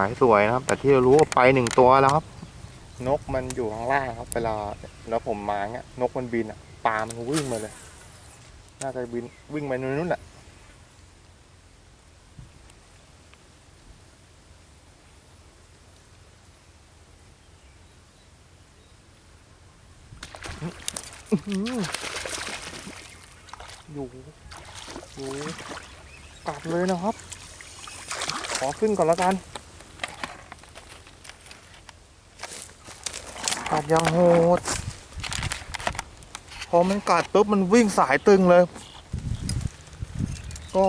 หมายสวยนะครับ แต่ที่เรารู้ว่าไปหนึ่งตัวแล้วครับ นกมันอยู่ข้างล่างครับ เวลาแล้วผมมาเงี้ย นกมันบินอะปลามันวิ่งมาเลย น่าจะบินวิ่งไปนู่นแหละอื้อหืออยู่อยู่กลับเลยนะครับ ขอขึ้นก่อนแล้วกัน กัดยังโหดพอมันกัดปุ๊บมันวิ่งสายตึงเลย ก็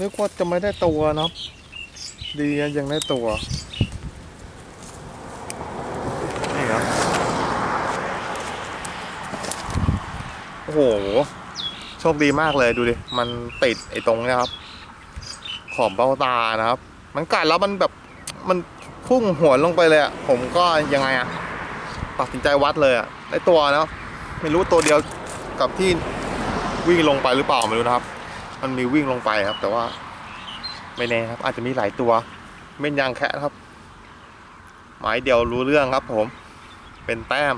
นึกว่าจะไม่ได้ตัวนะดีนะยังได้ตัวนี่ครับโอ้โหโชคดีมากเลยดูดิ มันติดไอ้ตรงนี้ครับ ขอบเบ้าตานะครับ มันกัดแล้วมันแบบมัน พุ่งหัวลงไปเลยอะผมก็ยังไงอะตัดสินใจวัดเลยอะได้ตัวนะครับไม่รู้ตัวเดียวกับที่วิ่งลงไปหรือเปล่าไม่รู้นะครับ มันมีวิ่งลงไปครับ แต่ว่า ไม่แน่ครับ อาจจะมีหลายตัวเม่นยางแคะครับ หมายเดียวรู้เรื่องครับ ผม เป็นแต้ม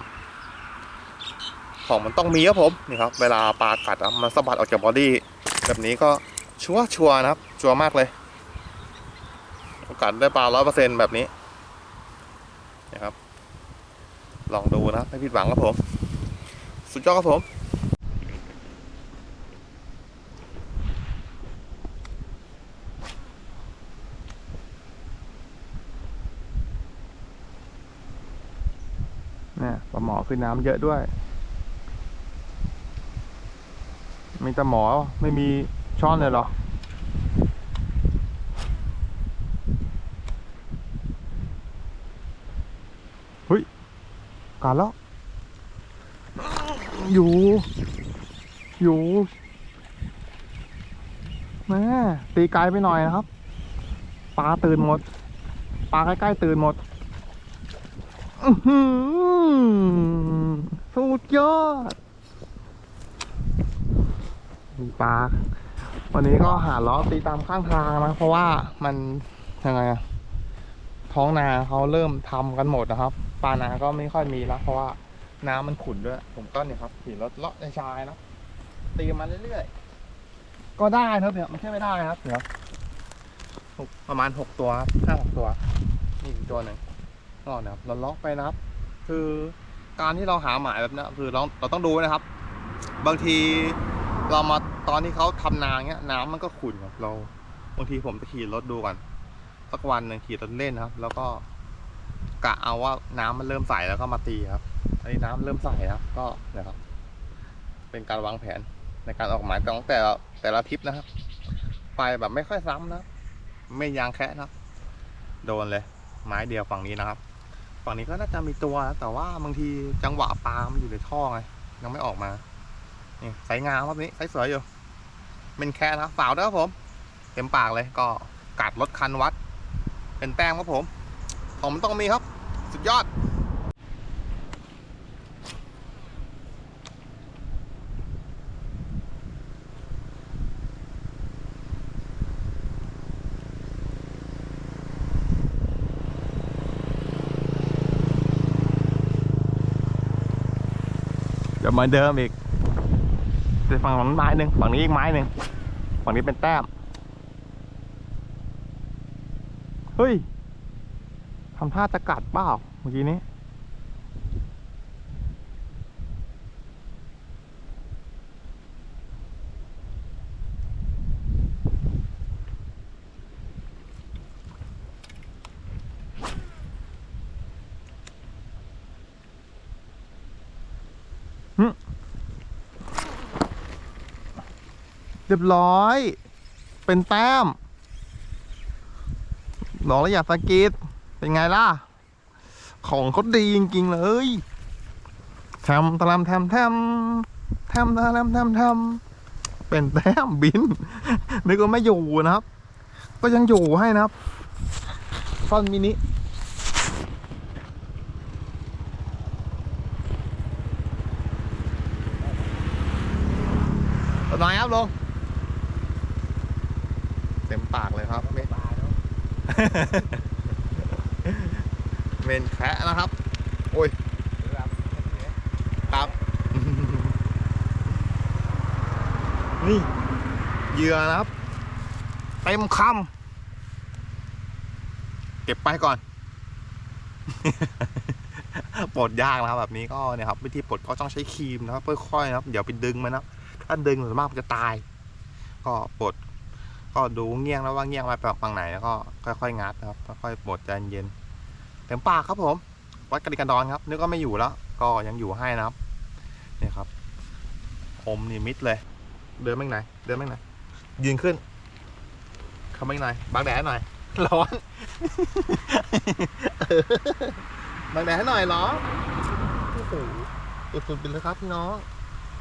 ของมันต้องมีครับผมนี่ครับ เวลาปลากัดอะมันสะบัดออกจากบอดี้แบบนี้ก็ชัวร์ชัวร์นะครับ ชัวร์มากเลย โอกาสได้ปลาร้อยเปอร์เซ็นแบบนี้ นะครับ ลองดูนะไม่ผิดหวังครับผม สุดยอดครับผมเนี่ยปลาหมอขึ้นน้ำเยอะด้วย มีแต่หมอไม่มีช้อนเลยเหรอ ฮ้ยกัดแล้ว อยู่ อยู่แม่ตีไกลไปหน่อยนะครับ ปลาตื่นหมด ปลาใกล้ๆตื่นหมดสุดยอดมีปลา วันนี้ก็หาล้อตีตามข้างทางนะ เพราะว่ามันยังไงอะท้องนาเขาเริ่มทำกันหมดนะครับ ปลานาก็ไม่ค่อยมีแล้วเพราะว่าน้ำมันขุ่นด้วย ผมก็เนี่ยครับขี่รถเลาะในชายนะตีมาเรื่อยๆ ก็ได้นะครับเนี่ยไม่ใช่ไม่ได้นะครับเดี๋ยวหกประมาณหกตัวครับห้าหกตัวนี่อีกตัวหนึ่งก็นะครับเราล็อกไปนะครับ คือการที่เราหาหมายแบบเนี้ยคือเราเราต้องดูนะครับ บางทีเรามาตอนที่เขาทำนาเงี้ย น้ำมันก็ขุ่นครับเรา บางทีผมจะขี่รถดูก่อนสักวันหนึ่งขี่รถเล่นนะครับ แล้วก็ กะเอาว่าน้ำมันเริ่มใสแล้วก็มาตีครับอันนี้น้ำเริ่มใสนะครับก็นะครับ เป็นการวางแผนในการออกหมายของแต่ละแต่ละทิปนะครับ ไปแบบไม่ค่อยซ้ำนะไม่ยางแคะนะโดนเลย ไม้เดียวฝั่งนี้นะครับ ฝั่งนี้ก็น่าจะมีตัวแต่ว่าบางทีจังหวะปลามันอยู่ในท่อไงยังไม่ออกมานี่ไซส์งามรอบนี้ไซส์สวยอยู่เป็นแค่นะฝาวด้วยครับผม เต็มปากเลยก็กัดรถคันวัด เป็นแต้มครับผม ของมันต้องมีครับ สุดยอด จะเหมือนเดิมอีกแต่ฝั่งนั้นไม้หนึ่งฝั่งนี้อีกไม้หนึ่งฝั่งนี้เป็นแต้ม เฮ้ย ทำท่าจะกัดเปล่าเมื่อกี้นี้ เรียบร้อย เป็นแต้มบอกแล้วอย่าสะกิด เป็นไงล่ะ ของเขาดีจริงๆเลยแทมตะลำแทมแทมแทมตะลำแทมแทมเป็นแต้มบิน นึกว่าไม่อยู่นะครับ ก็ยังอยู่ให้นะครับซ่อนมินิตัวน้อยครับลงเต็มปากเลยครับไม่ เมนแคะนะครับ โอ้ยครับ นี่เหยื่อนะครับ เต็มคำเก็บไปก่อน ปลดยากนะครับ แบบนี้ก็เนี่ยครับ วิธีปลดก็ต้องใช้ครีมนะครับค่อยๆนะครับ เดี๋ยวไปดึงมันนะถ้าดึงส่วนมากมันจะตาย ก็ปลดก็ดูเงี้ยงแล้วว่าเงี้ยงมาแบบฝั่งไหนแล้วก็ค่อยๆงัดนะครับค่อยๆปลดใจเย็น เต็มปากครับผม วัดกระดิกระดอนครับนึกว่าไม่อยู่แล้ว ก็ยังอยู่ให้นะครับเนี่ยครับ อมนี่มิดเลย เดินไม่ไหน เดินไม่ไหน ยืนขึ้นเข้าไม่ไหนบังแดดหน่อย ร้อนบังแดดให้หน่อยร้อนโอ้โหสุดๆไปเลยครับพี่น้อง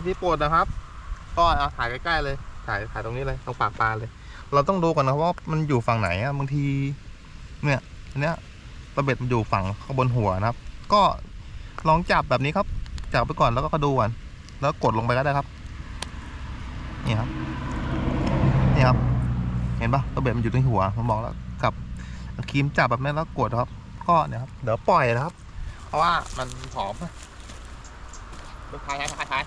ที่ปวดนะครับ ก็เอาถ่ายใกล้ๆเลย ถ่ายถ่ายตรงนี้เลยตรงปากปลาเลย เราต้องดูก่อนนะว่ามันอยู่ฝั่งไหนอะบางที เนี่ยเนี้ย ระเบ็ดมันอยู่ฝั่งข้างบนหัวนะครับ ก็ลองจับแบบนี้ครับ จับไปก่อนแล้วก็ดูก่อนแล้วกดลงไปก็ได้ครับ นี่ครับ นี่ครับ เห็นปะระเบ็ดมันอยู่ที่หัวผมบอกแล้วกับครีมจับแบบนี้แล้วกดครับ ก็เนี่ยครับ เดี๋ยวปล่อยนะครับ เพราะว่ามันหอมดูท้ายท้ายท้ายท้าย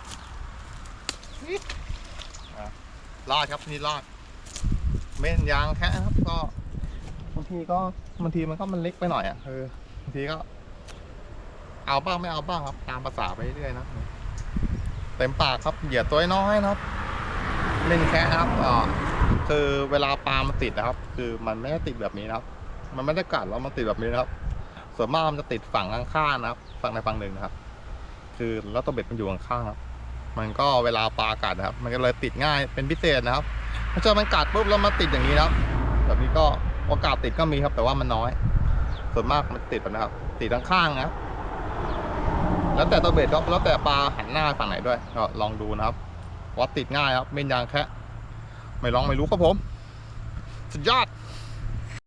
รอดครับนี่รอด เม่นยางแค่นครับก็ บางทีก็บางทีมันก็มันเล็กไปหน่อยอะเออบางทีก็ เอาบ้างไม่เอาบ้างครับ ตามภาษาไปเรื่อยนะเต็มปากครับเหยียดตัวน้อยนะครับ เล่นแค่ครับอ่าคือเวลาปลามันติดนะครับ คือมันไม่ได้ติดแบบนี้นะครับ มันไม่ได้กัดแล้วมันติดแบบนี้นะครับ ส่วนมากมันจะติดฝั่งข้างๆนะครับ ฝั่งในฝั่งหนึ่งนะครับ คือแล้วตัวเบ็ดมันอยู่ข้างๆครับ มันก็เวลาปลากัดนะครับ มันก็เลยติดง่ายเป็นพิเศษนะครับถ้าเจอมันกัดปุ๊บแล้วมาติดอย่างนี้นะครับ แบบนี้ก็ โอกาสติดก็มีครับ แต่ว่ามันน้อย ส่วนมากมันติดนะครับ ติดทั้งข้างนะครับแล้วแต่ตัวเบ็ดครับแล้วแต่ปลาหันหน้าฝั่งไหนด้วยก็ลองดูนะครับว่าติดง่ายครับเม่นยางแค่ไม่ลองไม่รู้ครับผม สุดยอด